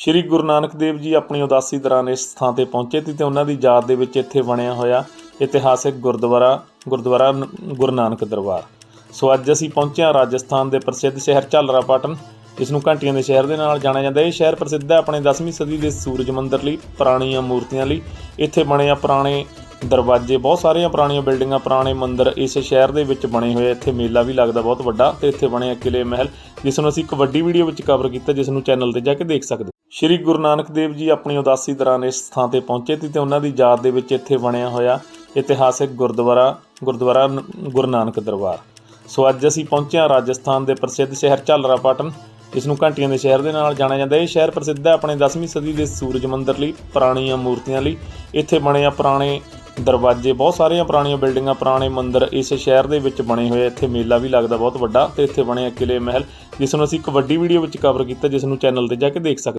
ਸ਼੍ਰੀ ਗੁਰੂ ਨਾਨਕ ਦੇਵ ਜੀ ਆਪਣੀ ਉਦਾਸੀ ਦੌਰਾਨ ਇਸ ਥਾਂ ਤੇ ਪਹੁੰਚੇ ਸੀ ਤੇ ਉਹਨਾਂ ਦੀ ਯਾਦ ਦੇ ਵਿੱਚ ਇੱਥੇ ਬਣਿਆ ਹੋਇਆ ਇਤਿਹਾਸਿਕ ਗੁਰਦੁਆਰਾ ਗੁਰਦੁਆਰਾ ਗੁਰੂ ਨਾਨਕ ਦਰਬਾਰ। ਸੋ ਅੱਜ ਅਸੀਂ ਪਹੁੰਚੇ ਹਾਂ ਰਾਜਸਥਾਨ ਦੇ ਪ੍ਰਸਿੱਧ ਸ਼ਹਿਰ ਝਾਲਰਾ ਪਾਟਨ ਇਸ ਨੂੰ ਘੰਟੀਆਂ ਦੇ ਸ਼ਹਿਰ ਦੇ ਨਾਲ ਜਾਣਿਆ ਜਾਂਦਾ ਹੈ। ਇਹ ਸ਼ਹਿਰ ਪ੍ਰਸਿੱਧ ਹੈ ਆਪਣੇ 10ਵੀਂ ਸਦੀ ਦੇ ਸੂਰਜ ਮੰਦਰ ਲਈ, ਪੁਰਾਣੀਆਂ ਮੂਰਤੀਆਂ ਲਈ। ਇੱਥੇ ਬਣੇ ਆ ਪੁਰਾਣੇ ਦਰਵਾਜ਼ੇ, ਬਹੁਤ ਸਾਰੀਆਂ ਪੁਰਾਣੀਆਂ ਬਿਲਡਿੰਗਾਂ, ਪੁਰਾਣੇ ਮੰਦਿਰ ਇਸ ਸ਼ਹਿਰ ਦੇ ਵਿੱਚ ਬਣੇ ਹੋਏ ਇੱਥੇ ਮੇਲਾ ਵੀ ਲੱਗਦਾ ਬਹੁਤ ਵੱਡਾ ਤੇ ਇੱਥੇ ਬਣੇ ਆ ਕਿਲੇ ਮਹਿਲ, ਜਿਸ ਨੂੰ ਅਸੀਂ ਇੱਕ ਵੱਡੀ ਵੀਡੀਓ ਵਿੱਚ ਕਵਰ ਕੀਤਾ, ਜਿਸ ਨੂੰ ਚੈਨਲ ਤੇ ਜਾ ਕੇ ਦੇਖ ਸਕਦੇ ਸ਼੍ਰੀ ਗੁਰੂ ਨਾਨਕ ਦੇਵ ਜੀ ਆਪਣੀ ਉਦਾਸੀ ਦੌਰਾਨ ਇਸ ਥਾਂ ਤੇ ਪਹੁੰਚੇ ਸੀ ਤੇ ਉਹਨਾਂ ਦੀ ਯਾਦ ਦੇ ਵਿੱਚ ਇੱਥੇ ਬਣਿਆ ਹੋਇਆ ਇਤਿਹਾਸਿਕ ਗੁਰਦੁਆਰਾ ਗੁਰਦੁਆਰਾ ਨ- ਗੁਰੂ ਨਾਨਕ ਦਰਬਾਰ। ਸੋ ਅੱਜ ਅਸੀਂ ਪਹੁੰਚੇ ਹਾਂ ਰਾਜਸਥਾਨ ਦੇ ਪ੍ਰਸਿੱਧ ਸ਼ਹਿਰ ਝਾਲਰਾ ਪਾਟਨ ਇਸ ਨੂੰ ਘੰਟੀਆਂ ਦੇ ਸ਼ਹਿਰ ਦੇ ਨਾਲ ਜਾਣਿਆ ਜਾਂਦਾ ਹੈ। ਇਹ ਸ਼ਹਿਰ ਪ੍ਰਸਿੱਧ ਹੈ ਆਪਣੇ 10ਵੀਂ ਸਦੀ ਦੇ ਸੂਰਜ ਮੰਦਿਰ ਲਈ, ਪੁਰਾਣੀਆਂ ਮੂਰਤੀਆਂ ਲਈ। ਇੱਥੇ ਬਣੇ ਆ ਪੁਰਾਣੇ ਦਰਵਾਜ਼ੇ, ਬਹੁਤ ਸਾਰੀਆਂ ਪੁਰਾਣੀਆਂ ਬਿਲਡਿੰਗਾਂ, ਪੁਰਾਣੇ ਮੰਦਿਰ ਇਸ ਸ਼ਹਿਰ ਦੇ ਵਿੱਚ ਬਣੇ ਹੋਏ ਇੱਥੇ ਮੇਲਾ ਵੀ ਲੱਗਦਾ ਬਹੁਤ ਵੱਡਾ ਤੇ ਇੱਥੇ ਬਣੇ ਆ ਕਿਲੇ ਮਹਿਲ, ਜਿਸ ਨੂੰ ਅਸੀਂ ਇੱਕ ਵੱਡੀ ਵੀਡੀਓ ਵਿੱਚ ਕਵਰ ਕੀਤਾ, ਜਿਸ ਨੂੰ ਚੈਨਲ ਤੇ ਜਾ ਕੇ ਦੇਖ ਸਕਦੇ